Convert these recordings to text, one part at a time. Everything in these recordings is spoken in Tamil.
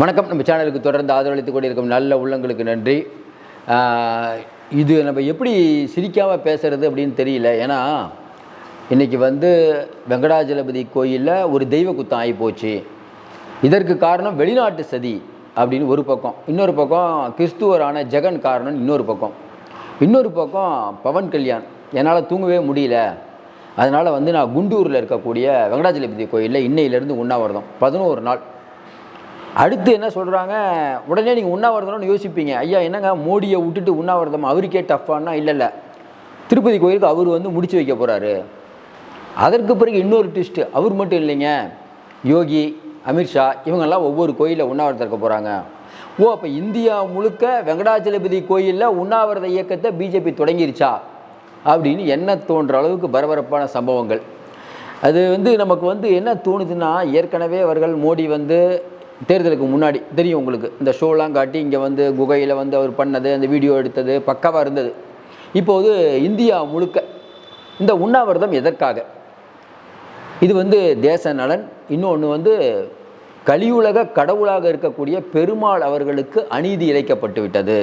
வணக்கம். நம்ம சேனலுக்கு தொடர்ந்து ஆதரவளித்துக் கொண்டிருக்கும் நல்ல உள்ளங்களுக்கு நன்றி. இது நம்ம எப்படி சிரிக்காமல் பேசுறது அப்படின்னு தெரியல. ஏன்னா இன்றைக்கி வந்து வெங்கடாஜலபதி கோயிலில் ஒரு தெய்வ குத்தம் ஆகி போச்சு. இதற்கு காரணம் வெளிநாட்டு சதி அப்படின்னு ஒரு பக்கம். இன்னொரு பக்கம் கிறிஸ்துவரான ஜெகன் காரணம் இன்னொரு பக்கம். இன்னொரு பக்கம் பவன் கல்யாண். என்னால் தூங்கவே முடியல. அதனால் வந்து நான் குண்டூரில் இருக்கக்கூடிய வெங்கடாஜலபதி கோயிலில் இன்னையிலேருந்து உண்ணாவிரதம். பதினோரு நாள். அடுத்து என்ன சொல்கிறாங்க உடனே நீங்கள் உண்ணாவிரதம்னு யோசிப்பீங்க. ஐயா என்னங்க? மோடியை விட்டுட்டு உண்ணாவிரதம்? அவருக்கே டஃப்பானா இல்லை இல்லை. திருப்பதி கோயிலுக்கு அவர் வந்து முடிச்சு வைக்க போகிறாரு அதற்கு பிறகு இன்னொரு ட்விஸ்ட்டு அவர் மட்டும் இல்லைங்க. யோகி அமித்ஷா இவங்கெல்லாம் ஒவ்வொரு கோயிலில் உண்ணாவிரதம் இருக்க போகிறாங்க ஓ அப்போ இந்தியா முழுக்க வெங்கடாச்சலபதி கோயிலில் உண்ணாவிரத இயக்கத்தை பிஜேபி தொடங்கிருச்சா? அப்படின்னு என்ன தோன்ற அளவுக்கு பரபரப்பான சம்பவங்கள். அது வந்து நமக்கு வந்து என்ன தோணுதுன்னா ஏற்கனவே அவர்கள் மோடி வந்து தேர்தலுக்கு முன்னாடி தெரியும் உங்களுக்கு. இந்த ஷோலாம் காட்டி இங்கே வந்து குகையில் வந்து அவர் பண்ணது அந்த வீடியோ எடுத்தது பக்காவாக இருந்தது. இப்போது இந்தியா முழுக்க இந்த உண்ணாவிரதம் எதற்காக? இது வந்து தேச நலன் இன்னொன்று வந்து கலியுலக கடவுளாக இருக்கக்கூடிய பெருமாள் அவர்களுக்கு அநீதி இழைக்கப்பட்டு விட்டது.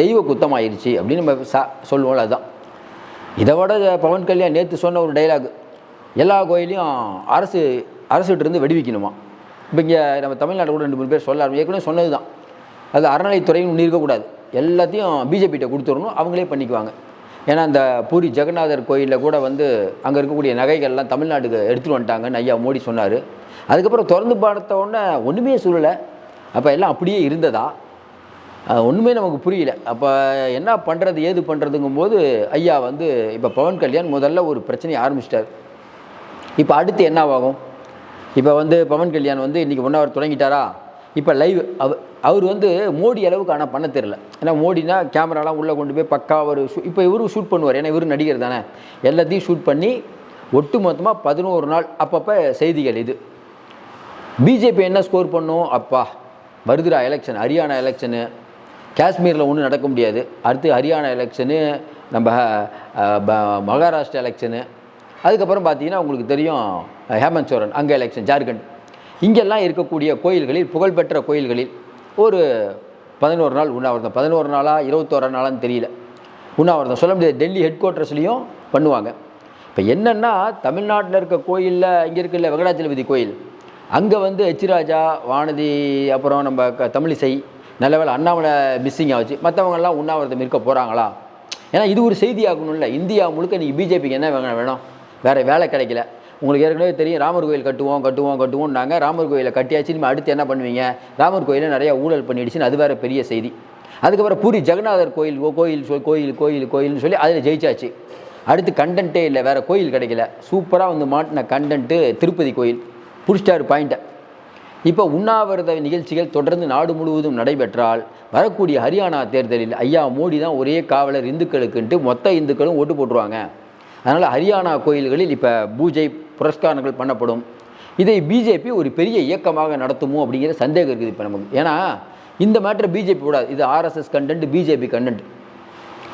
தெய்வ குத்தமாயிருச்சு அப்படின்னு நம்ம சா சொல்லுவோம்ல அதுதான் இதை விட பவன் கல்யாண் நேற்று சொன்ன ஒரு டைலாக் எல்லா கோயிலையும் அரசு அரசுகிட்டிருந்து வெடிவிக்கணுமா? இப்போ இங்கே நம்ம தமிழ்நாட்டில் கூட ரெண்டு மூணு பேர் சொல்ல ஆரம்பி- ஏற்கனவே சொன்னது தான் அது அறநிலைத்துறையும் ஒன்று இருக்கக்கூடாது. எல்லாத்தையும் பிஜேபிகிட்ட கொடுத்துடணும் அவங்களே பண்ணிக்குவாங்க. ஏன்னா அந்த பூரி ஜெகநாதர் கோயிலில் கூட வந்து அங்கே இருக்கக்கூடிய நகைகள்லாம் தமிழ்நாட்டுக்கு எடுத்துகிட்டு வந்துட்டாங்கன்னு ஐயா மோடி சொன்னார். அதுக்கப்புறம் திறந்து பார்த்த உடனே ஒன்றுமே சொல்லலை. அப்போ எல்லாம் அப்படியே இருந்ததா? ஒன்றுமே நமக்கு புரியல. அப்போ என்ன பண்ணுறது ஏது பண்ணுறதுங்கும் போது ஐயா வந்து இப்போ பவன் கல்யாண் முதல்ல ஒரு பிரச்சனையை ஆரம்பிச்சிட்டார். இப்போ அடுத்து என்ன ஆகும்? இப்போ வந்து பவன் கல்யாண் வந்து இன்றைக்கி ஒன் ஹவர் தொடங்கிட்டாரா? இப்போ லைவ் அவ அவர் வந்து மோடி அளவுக்கு ஆனால் பண்ண தெரில ஏன்னா மோடினா கேமராலாம் உள்ளே கொண்டு போய் பக்கா ஒரு இப்போ இவரும் ஷூட் பண்ணுவார். ஏன்னா இவரும் நடிகர் தானே. எல்லாத்தையும் ஷூட் பண்ணி ஒட்டு மொத்தமாக பதினோரு நாள் அப்பப்போ செய்திகள் இது. பிஜேபி என்ன ஸ்கோர் பண்ணும்? அப்பா வருதுரா எலெக்ஷன் ஹரியானா எலெக்ஷனு காஷ்மீரில் ஒன்றும் நடக்க முடியாது. அடுத்து ஹரியானா எலெக்ஷனு நம்ம மகாராஷ்டிரா எலெக்ஷனு அதுக்கப்புறம் பார்த்தீங்கன்னா உங்களுக்கு தெரியும் ஹேமந்த் சோரன் அங்கே எலெக்ஷன் ஜார்க்கண்ட். இங்கெல்லாம் இருக்கக்கூடிய கோயில்களில் புகழ்பெற்ற கோயில்களில் ஒரு பதினோரு நாள் உண்ணாவிரதம். பதினோரு நாளா இருபத்தோரா நாளான்னு தெரியல. உண்ணாவிரதம். சொல்ல முடியாது. டெல்லி ஹெட் குவார்ட்டர்ஸ்லேயும் பண்ணுவாங்க. இப்போ என்னென்னா தமிழ்நாட்டில் இருக்க கோயிலில் இங்கே இருக்குல்ல வெங்கடாச்சலபதி கோயில். அங்கே வந்து ஹெச்ராஜா வானதி அப்புறம் நம்ம க தமிழிசை நல்லவேளை அண்ணாமலை மிஸ்ஸிங் ஆச்சு. மற்றவங்கெல்லாம் உண்ணாவிரதம் இருக்க போகிறாங்களா ஏன்னா இது ஒரு செய்தி ஆகணும்ல இந்தியா முழுக்க நீங்கள் பிஜேபிக்கு என்ன வேணும் வேணும். வேறு வேலை கிடைக்கல. உங்களுக்கு ஏற்கனவே தெரியும் ராமர் கோயில் கட்டுவோம் கட்டுவோம் கட்டுவோம்னாங்க. ராமர் கோயிலை கட்டியாச்சு நீங்கள் அடுத்து என்ன பண்ணுவீங்க? ராமர் கோயிலில் நிறைய ஊழல் பண்ணிடுச்சுன்னு அது வேறு பெரிய செய்தி. அதுக்கப்புறம் பூரி ஜெகநாதர் கோயில் ஓ கோயில் சொல் கோயில் கோயில் கோயில்னு சொல்லி அதில் ஜெயிச்சாச்சு. அடுத்து கண்டென்ட்டே இல்லை வேறு கோயில் கிடைக்கல. சூப்பராக வந்து மாட்டின கண்டென்ட்டு திருப்பதி கோயில். புடிச்சிட்டாரு பாயிண்ட்டை இப்போ உண்ணாவிரத நிகழ்ச்சிகள் தொடர்ந்து நாடு முழுவதும் நடைபெற்றால் வரக்கூடிய ஹரியானா தேர்தலில் ஐயா மோடி தான் ஒரே காவலர் இந்துக்களுக்குன்ட்டு மொத்த இந்துக்களும் ஓட்டு போட்டுருவாங்க. அதனால் ஹரியானா கோயில்களில் இப்போ பூஜை புரஸ்காரங்கள் பண்ணப்படும். இதை பிஜேபி ஒரு பெரிய இயக்கமாக நடத்துமோ அப்படிங்கிற சந்தேகம் இருக்குது இப்போ நமக்கு. ஏன்னா இந்த மேட்ரு பிஜேபி கூடாது இது ஆர்எஸ்எஸ் கண்டென்ட் பிஜேபி கண்டென்ட்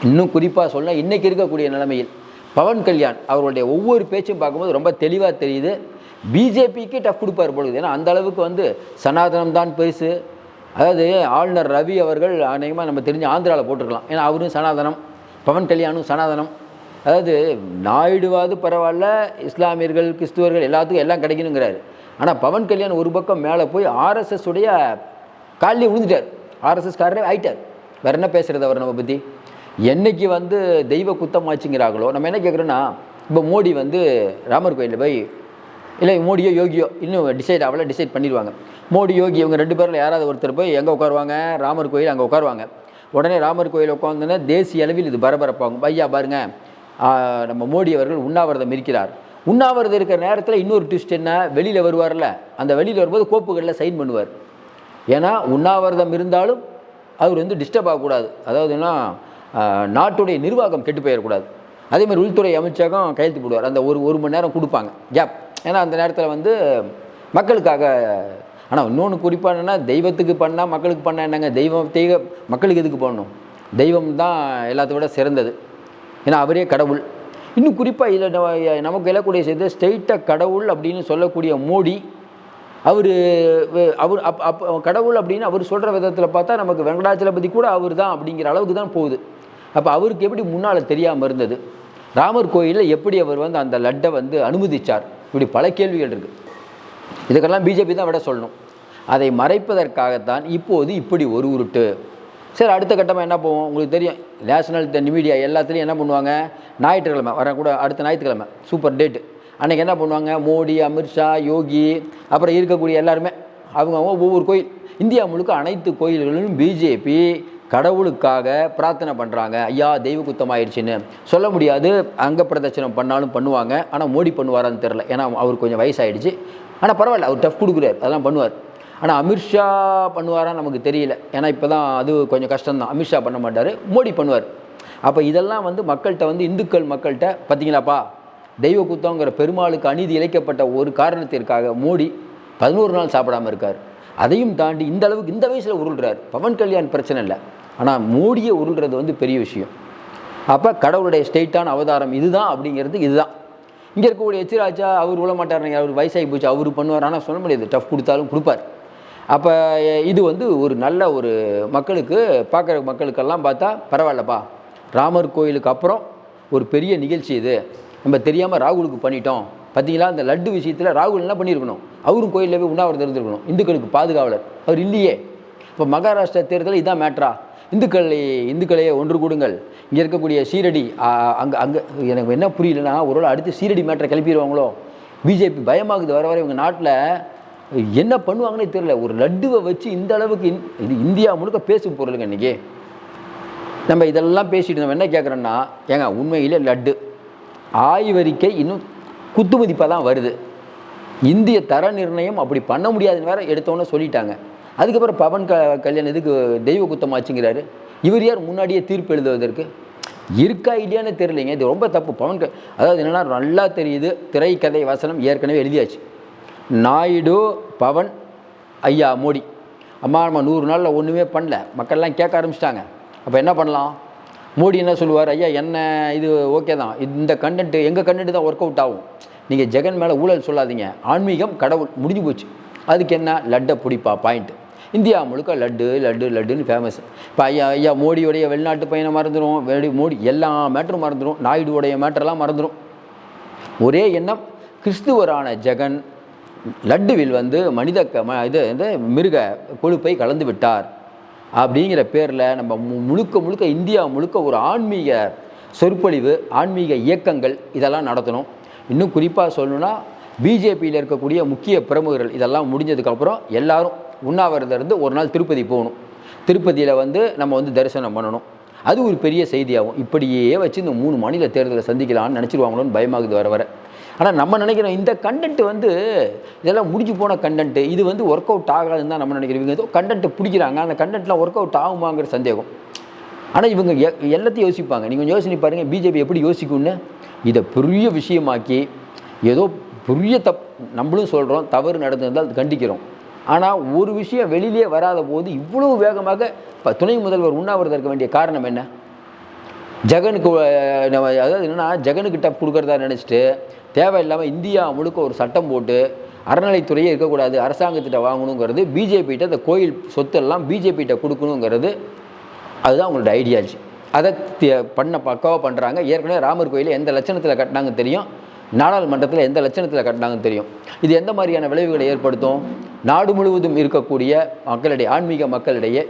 இன்னும் குறிப்பாக சொல்ல இன்றைக்கி இருக்கக்கூடிய நிலைமையில் பவன் கல்யாண் அவர்களுடைய ஒவ்வொரு பேச்சும் பார்க்கும்போது ரொம்ப தெளிவாக தெரியுது. பிஜேபிக்கு டஃப் கொடுப்பார் பொழுது ஏன்னா அந்த அளவுக்கு வந்து சனாதனம் தான் பெருசு. அதாவது ஆளுநர் ரவி அவர்கள் அநேகமாக நம்ம தெரிஞ்சு ஆந்திராவில் போட்டிருக்கலாம். ஏன்னா அவரும் சனாதனம் பவன் கல்யாணும் சனாதனம். அதாவது நாயுடுவாது பரவாயில்ல இஸ்லாமியர்கள் கிறிஸ்துவர்கள் எல்லாத்துக்கும் எல்லாம் கிடைக்கணுங்கிறாரு. ஆனால் பவன் கல்யாண் ஒரு பக்கம் மேலே போய் ஆர்எஸ்எஸ் உடைய காலிலே விழுந்துட்டார். ஆர்எஸ்எஸ் காரரே ஆயிட்டார். வேறு என்ன பேசுகிறது அவர் நம்ம பற்றி என்னைக்கு வந்து தெய்வ குத்தமாச்சுங்கிறாங்களோ நம்ம என்ன கேட்குறோன்னா இப்போ மோடி வந்து ராமர் கோயிலில் போய் இல்லை மோடியோ யோகியோ இன்னும் டிசைட் ஆகல டிசைட் பண்ணிடுவாங்க. மோடி யோகி இவங்க ரெண்டு பேரில் யாராவது ஒருத்தர் போய் எங்கே உட்காருவாங்க? ராமர் கோயில் அங்கே உட்காருவாங்க. உடனே ராமர் கோயில் உட்காந்துன்னா தேசிய அளவில் இது பரபரப்பாகும். ஐயா பாருங்கள் நம்ம மோடி அவர்கள் உண்ணாவிரதம் இருக்கிறார். உண்ணாவிரதம் இருக்கிற நேரத்தில் இன்னொரு ட்விஸ்ட் என்ன? வெளியில் வருவார்ல. அந்த வெளியில் வரும்போது கோப்புகளில் சைன் பண்ணுவார். ஏன்னா உண்ணாவிரதம் இருந்தாலும் அவர் வந்து டிஸ்டர்ப் ஆகக்கூடாது. அதாவதுன்னா நாட்டுடைய நிர்வாகம் கெட்டு போயிடக்கூடாது. அதே மாதிரி உள்துறை அமைச்சகம் கையெழுத்து போடுவார். அந்த ஒரு ஒரு மணி நேரம் கொடுப்பாங்க. கேப் ஏன்னா அந்த நேரத்தில் வந்து மக்களுக்காக ஆனால் இன்னொன்று குறிப்பாக என்னென்னா தெய்வத்துக்கு பண்ணால் மக்களுக்கு பண்ணால் என்னங்க? தெய்வம் தெய்வ மக்களுக்கு எதுக்கு பண்ணணும்? தெய்வம் தான் எல்லாத்த விட சிறந்தது. ஏன்னா அவரே கடவுள். இன்னும் குறிப்பாக இதில் நமக்கு எழக்கூடிய செய்தி ஸ்ட்ரெயிட்டாக கடவுள் அப்படின்னு சொல்லக்கூடிய மோடி அவர் அவர் அப் அப் கடவுள் அப்படின்னு அவர் சொல்கிற விதத்தில் பார்த்தா நமக்கு வெங்கடாச்சலபதி கூட அவர் தான் அப்படிங்கிற அளவுக்கு தான் போகுது. அப்போ அவருக்கு எப்படி முன்னால் தெரியாமல் இருந்தது? ராமர் கோயிலில் எப்படி அவர் வந்து அந்த லட்டை வந்து அனுமதிச்சார்? இப்படி பல கேள்விகள் இருக்குது இதுக்கெல்லாம் பிஜேபி தான் விட சொல்லணும். அதை மறைப்பதற்காகத்தான் இப்போது இப்படி ஒரு உருட்டு. சரி அடுத்த கட்டமாக என்ன போவோம்? உங்களுக்கு தெரியும். நேஷனல் மீடியா எல்லாத்துலேயும் என்ன பண்ணுவாங்க? ஞாயிற்றுக்கிழமை வர கூட அடுத்த ஞாயிற்றுக்கிழமை சூப்பர் டேட்டு அன்றைக்கி என்ன பண்ணுவாங்க? மோடி அமித்ஷா யோகி அப்புறம் இருக்கக்கூடிய எல்லாருமே அவங்க அவங்க ஒவ்வொரு கோயில். இந்தியா முழுக்க அனைத்து கோயில்களிலும் பிஜேபி கடவுளுக்காக பிரார்த்தனை பண்ணுறாங்க ஐயா தெய்வ குத்தம் ஆயிடுச்சுன்னு. சொல்ல முடியாது. அங்க பிரதட்சணம் பண்ணாலும் பண்ணுவாங்க. ஆனால் மோடி பண்ணுவாரான்னு தெரில ஏன்னா அவர் கொஞ்சம் வயசாயிடுச்சு. ஆனால் பரவாயில்ல. அவர் டஃப் கொடுக்குறாரு. அதெல்லாம் பண்ணுவார். ஆனால் அமித்ஷா பண்ணுவாரா நமக்கு தெரியல. ஏன்னா இப்போ தான் அது கொஞ்சம் கஷ்டம்தான். அமித்ஷா பண்ண மாட்டார். மோடி பண்ணுவார். அப்போ இதெல்லாம் வந்து மக்கள்கிட்ட வந்து இந்துக்கள் மக்கள்கிட்ட பார்த்தீங்களாப்பா தெய்வ குத்தங்கிற பெருமாளுக்கு அநீதி இழைக்கப்பட்ட ஒரு காரணத்திற்காக மோடி பதினோரு நாள் சாப்பிடாம இருக்கார். அதையும் தாண்டி இந்த அளவுக்கு இந்த வயசில் உருள்றார். பவன் கல்யாண் பிரச்சனை இல்லை. ஆனால் மோடியை உருள்றது வந்து பெரிய விஷயம். அப்போ கடவுளுடைய ஸ்டேட்டான அவதாரம் இதுதான் அப்படிங்கிறது இதுதான். இங்கே இருக்கக்கூடிய எச்சிராஜா அவர் விழ மாட்டாருங்க அவர் வயசாகி போச்சு அவர் பண்ணுவார். ஆனால் சொல்ல முடியாது. டஃப் கொடுத்தாலும் கொடுப்பார். அப்போ இது வந்து ஒரு நல்ல ஒரு மக்களுக்கு பார்க்குற மக்களுக்கெல்லாம் பார்த்தா பரவாயில்லப்பா. ராமர் கோயிலுக்கு அப்புறம் ஒரு பெரிய நிகழ்ச்சி இது. நம்ம தெரியாமல் ராகுலுக்கு பண்ணிட்டோம். பார்த்தீங்களா? அந்த லட்டு விஷயத்தில் ராகுல் என்ன பண்ணியிருக்கணும்? அவரும் கோயிலில் போய் உண்ணாவிரதம் இருந்திருக்கணும். இந்துக்களுக்கு பாதுகாவலர். அவர் இல்லையே. இப்போ மகாராஷ்டிரா தேர்தல் இதான் மேட்ரா. இந்துக்களை இந்துக்களையே ஒன்று கூடுங்கள். இங்கே இருக்கக்கூடிய சீரடி அங்கே அங்கே எனக்கு என்ன புரியலன்னா ஒரு அடுத்து சீரடி மேட்டரை கிளப்பிடுவாங்களோ? பிஜேபி பயமாகுது. வர வர இவங்க நாட்டில் என்ன பண்ணுவாங்கன்னே தெரியல. ஒரு லட்டுவை வச்சு இந்த அளவுக்கு இந்- இது இந்தியா முழுக்க பேசும் பொருளுங்க இன்றைக்கி நம்ம இதெல்லாம் பேசிட்டு நம்ம என்ன கேட்குறோன்னா ஏங்க உண்மையிலே லட்டு. ஆய்வறிக்கை இன்னும் குத்துமதிப்பாக தான் வருது. இந்திய தர நிர்ணயம் அப்படி பண்ண முடியாதுன்னு வேற எடுத்தோன்னே சொல்லிட்டாங்க. அதுக்கப்புறம் பவன் க கல்யாணம் இதுக்கு தெய்வ குத்தமாச்சுங்கிறாரு. இவர் யார் முன்னாடியே தீர்ப்பு எழுதுவதற்கு? இருக்கா இல்லையான்னு தெரியலைங்க. இது ரொம்ப தப்பு. பவன் க அதாவது என்னென்னா நல்லா தெரியுது. திரைக்கதை வசனம் ஏற்கனவே எழுதியாச்சு. நாயுடு பவன் ஐயா மோடி. அம்மா நம்ம நூறு நாளில் ஒன்றுமே பண்ணல. மக்கள்லாம் கேட்க ஆரம்பிச்சிட்டாங்க. அப்போ என்ன பண்ணலாம்? மோடி என்ன சொல்லுவார்? ஐயா என்ன இது ஓகே தான். இந்த கண்டென்ட்டு எங்கள் கண்டென்ட் தான் ஒர்க் அவுட் ஆகும். நீங்கள் ஜெகன் மேலே ஊழல் சொல்லாதீங்க. ஆன்மீகம் கடவுள் முடிஞ்சு போச்சு. அதுக்கு என்ன? லட்டை பிடிப்பா பாயிண்ட் இந்தியா முழுக்க லட்டு லட்டு லட்டுன்னு ஃபேமஸ் இப்போ ஐயா ஐயா மோடியோடைய வெளிநாட்டு பையனை மறந்துடும் மோடி எல்லா மேட்டரும் மறந்துடும் நாயுடுவோடைய மேட்டரெல்லாம் மறந்துடும் ஒரே எண்ணம் கிறிஸ்துவரான ஜெகன் லட்டுவில் வந்து மனித க- ம- இது வந்து மிருக கொழுப்பை கலந்து விட்டார். அப்படிங்கிற பேரில் நம்ம மு- முழுக்க முழுக்க இந்தியா முழுக்க ஒரு ஆன்மீக சொற்பொழிவு ஆன்மீக இயக்கங்கள் இதெல்லாம் நடத்தணும். இன்னும் குறிப்பாக சொல்லணும்னா பிஜேபியில் இருக்கக்கூடிய முக்கிய பிரமுகர்கள் இதெல்லாம் முடிஞ்சதுக்கப்புறம் எல்லாரும் உண்ணாவிரதிலிருந்து ஒரு நாள் திருப்பதி போகணும். திருப்பதியில் வந்து நம்ம வந்து தரிசனம் பண்ணணும். அது ஒரு பெரிய செய்தியாகும். இப்படியே வச்சு இந்த மூணு மாநில தேர்தலை சந்திக்கலாம்னு நினச்சிருவாங்களோன்னு பயமாகுது வர வர. ஆனால் நம்ம நினைக்கிறோம் இந்த கண்டென்ட் வந்து இதெல்லாம் முடிஞ்சு போன கண்டென்ட் இது வந்து ஒர்க் அவுட் ஆகாதுன்னு தான் நம்ம நினைக்கிறோம். இவங்க ஏதோ கண்டென்ட் பிடிக்கிறாங்க அந்த கண்டென்ட்லாம் ஒர்க் அவுட் ஆகுமாங்கிற சந்தேகம். ஆனால் இவங்க எ- எல்லாத்தையும் யோசிப்பாங்க. நீங்கள் யோசனை பாருங்கள் பிஜேபி எப்படி யோசிக்கும்னு? இதை பெரிய விஷயமாக்கி ஏதோ பெரிய தப் நம்மளும் சொல்கிறோம் தவறு நடந்திருந்தால் கண்டிக்கிறோம். ஆனால் ஒரு விஷயம் வெளியிலே வராத போது இவ்வளவு வேகமாக இப்போ துணை முதல்வர் உண்ணாவிரதம் இருக்க வேண்டிய காரணம் என்ன? ஜெகனுக்கு நம்ம அதாவது என்னென்னா ஜெகனுக்கு டப் கொடுக்குறதா நினச்சிட்டு தேவையில்லாமல் இந்தியா முழுக்க ஒரு சட்டம் போட்டு அறநிலைத்துறையே இருக்கக்கூடாது அரசாங்கத்திட்ட வாங்கணுங்கிறது பிஜேபிகிட்ட அந்த கோயில் சொத்தெல்லாம் பிஜேபிகிட்ட கொடுக்கணுங்கிறது அதுதான் அவங்களோட ஐடியாலஜி அதை பண்ண பக்காவாக பண்ணுறாங்க ஏற்கனவே ராமர் கோயில் எந்த லட்சணத்தில் கட்டினாங்க தெரியும். நாடாளுமன்றத்தில் எந்த லட்சணத்தில் கட்டினாங்கன்னு தெரியும். இது எந்த மாதிரியான விளைவுகளை ஏற்படுத்தும்? நாடு முழுவதும் இருக்கக்கூடிய மக்களிடையே ஆன்மீக மக்களிடையே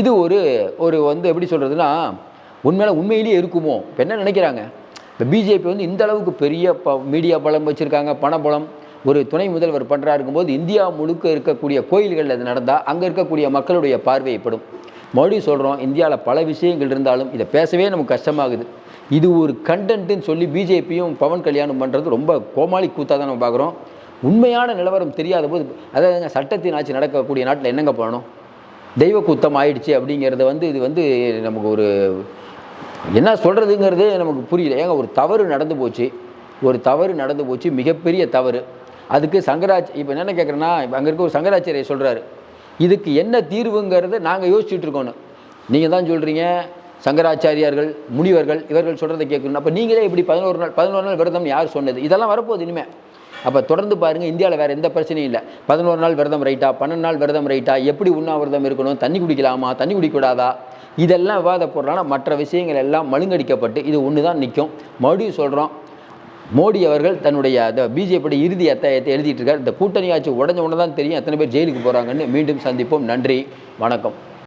இது ஒரு ஒரு வந்து எப்படி சொல்கிறதுனா உண்மையில உண்மையிலேயே இருக்குமோ? இப்போ என்ன நினைக்கிறாங்க? இப்போ பிஜேபி வந்து இந்த அளவுக்கு பெரிய ப மீடியா பலம் வச்சுருக்காங்க பணபலம். ஒரு துணை முதல்வர் பண்ணுறா இருக்கும்போது இந்தியா முழுக்க இருக்கக்கூடிய கோயில்களில் அது நடந்தால் அங்கே இருக்கக்கூடிய மக்களுடைய பார்வையைப்படும் மறுபடியும் சொல்கிறோம் இந்தியாவில் பல விஷயங்கள் இருந்தாலும் இதை பேசவே நமக்கு கஷ்டமாகுது. இது ஒரு கண்டென்ட்டுன்னு சொல்லி பிஜேபியும் பவன் கல்யாணம் பண்ணுறது ரொம்ப கோமாளி கூத்தாக தான் நம்ம பார்க்குறோம் உண்மையான நிலவரம் தெரியாத போது அதாவது சட்டத்தின் ஆட்சி நடக்கக்கூடிய நாட்டில் என்னங்க பண்ணணும்? தெய்வ கூத்தம் ஆயிடுச்சு அப்படிங்கிறத வந்து இது வந்து நமக்கு ஒரு என்ன சொல்கிறதுங்கிறதே நமக்கு புரியல. ஏங்க ஒரு தவறு நடந்து போச்சு. ஒரு தவறு நடந்து போச்சு. மிகப்பெரிய தவறு. அதுக்கு சங்கராச் இப்போ என்ன கேட்குறேன்னா அங்கே இருக்க ஒரு சங்கராச்சாரியை சொல்கிறாரு இதுக்கு என்ன தீர்வுங்கிறத நாங்கள் யோசிச்சுட்டு இருக்கோன்னு. நீங்கள் தான் சொல்கிறீங்க சங்கராச்சாரியார்கள் முனிவர்கள் இவர்கள் சொல்கிறத கேட்கணும். அப்போ நீங்களே இப்படி பதினோரு நாள் பதினோரு நாள் விரதம் யார் சொன்னது? இதெல்லாம் வரப்போகுது இனிமேல் அப்போ தொடர்ந்து பாருங்கள் இந்தியாவில் வேறு எந்த பிரச்சனையும் இல்லை. பதினோரு நாள் விரதம் ரைட்டா பன்னெண்டு நாள் விரதம் ரைட்டா எப்படி உண்ணாவிரதம் இருக்கணும் தண்ணி குடிக்கலாமா தண்ணி குடிக்கக்கூடாதா இதெல்லாம் விவாத பொருளான மற்ற விஷயங்கள் எல்லாம் மழுங்கடிக்கப்பட்டு இது ஒன்று தான் நிற்கும் மறுபடியும் சொல்கிறோம் மோடி அவர்கள் தன்னுடைய அந்த பிஜேபியோட இறுதி அத்தாயத்தை எழுதிட்டு இருக்கார். இந்த கூட்டணி ஆட்சி உடஞ்ச உடனே தான் தெரியும் எத்தனை பேர் ஜெயிலுக்கு போகிறாங்கன்னு மீண்டும் சந்திப்போம். நன்றி வணக்கம்.